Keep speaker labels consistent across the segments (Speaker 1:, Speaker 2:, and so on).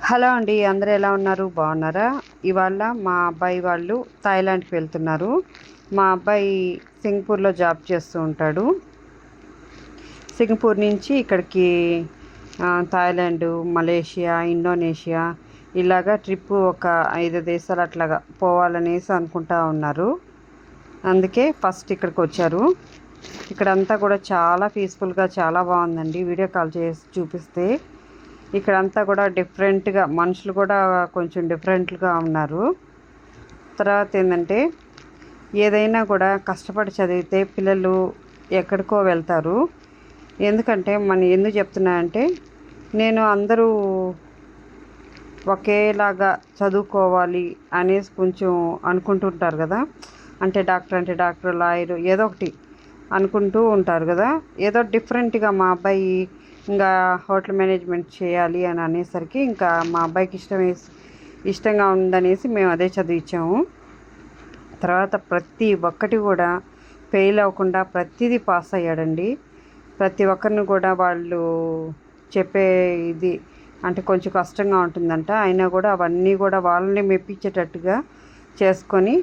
Speaker 1: Hello అండి అందరూ ఎలా ఉన్నారు? బాగున్నారా? ఇవాళ మా అబ్బాయి వాళ్ళు థాయిలాండ్కి వెళ్తున్నారు. మా అబ్బాయి సింగపూర్లో జాబ్ చేస్తూ ఉంటాడు. సింగపూర్ నుంచి ఇక్కడికి థాయిలాండ్ మలేషియా ఇండోనేషియా ఇలాగా ట్రిప్ ఒక ఐదు దేశాలు అట్లాగా పోవాలనేసి అనుకుంటా ఉన్నారు. అందుకే ఫస్ట్ ఇక్కడికి వచ్చారు. ఇక్కడంతా కూడా చాలా పీస్ఫుల్గా చాలా బాగుందండి. వీడియో కాల్ చేసి చూపిస్తే ఇక్కడంతా కూడా డిఫరెంట్గా మనుషులు కూడా కొంచెం డిఫరెంట్గా ఉన్నారు. తర్వాత ఏంటంటే ఏదైనా కూడా కష్టపడి చదివితే పిల్లలు ఎక్కడికో వెళ్తారు. ఎందుకంటే మన ఎందుకు చెప్తున్నా అంటే నేను అందరూ ఒకేలాగా చదువుకోవాలి అనేసి కొంచెం అనుకుంటుంటారు కదా. అంటే డాక్టర్ అంటే డాక్టర్ లాయర్ ఏదో ఒకటి అనుకుంటూ ఉంటారు కదా. ఏదో డిఫరెంట్గా మా అబ్బాయి ఇంకా హోటల్ మేనేజ్మెంట్ చేయాలి అని అనేసరికి ఇంకా మా అబ్బాయికి ఇష్టం ఇష్టంగా ఉందనేసి మేము అదే చదివించాము. తర్వాత ప్రతి ఒక్కటి కూడా ఫెయిల్ అవ్వకుండా ప్రతిదీ పాస్ అయ్యాడండి. ప్రతి ఒక్కరిని కూడా వాళ్ళు చెప్పే ఇది అంటే కొంచెం కష్టంగా ఉంటుందంట. అయినా కూడా అవన్నీ కూడా వాళ్ళని మెప్పించేటట్టుగా చేసుకొని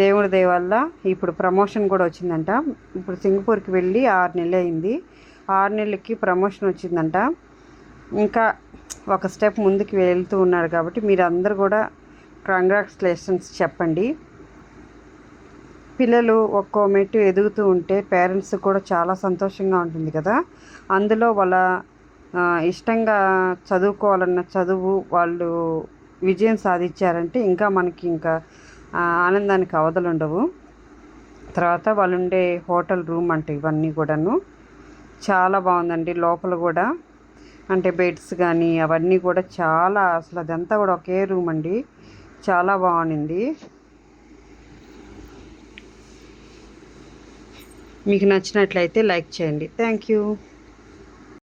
Speaker 1: దేవుడి దయ వల్ల ఇప్పుడు ప్రమోషన్ కూడా వచ్చిందంట. ఇప్పుడు సింగపూర్కి వెళ్ళి ఆరు నెలలు అయింది ఆరు నెలలకి ప్రమోషన్ వచ్చిందంట. ఇంకా ఒక స్టెప్ ముందుకు వెళ్తూ ఉన్నాడు కాబట్టి మీరు అందరు కూడా కంగ్రాచులేషన్స్ చెప్పండి. పిల్లలు ఒక్కో మెట్టు ఎదుగుతూ ఉంటే పేరెంట్స్ కూడా చాలా సంతోషంగా ఉంటుంది కదా. అందులో వాళ్ళ ఇష్టంగా చదువుకోవాలన్న చదువు వాళ్ళు విజయం సాధించారంటే ఇంకా మనకి ఇంకా ఆనందానికి అవధులు ఉండవు. తర్వాత వాళ్ళు ఉండే హోటల్ రూమ్ అంటే ఇవన్నీ కూడాను. చాలా బాగుందండి లోపల కూడా. అంటే బెడ్స్ కానీ అవన్నీ కూడా చాలా అసలు అదంతా కూడా ఒకే రూమ్ అండి. చాలా బాగుంది మీకు నచ్చినట్లయితే లైక్ చేయండి. Thank you.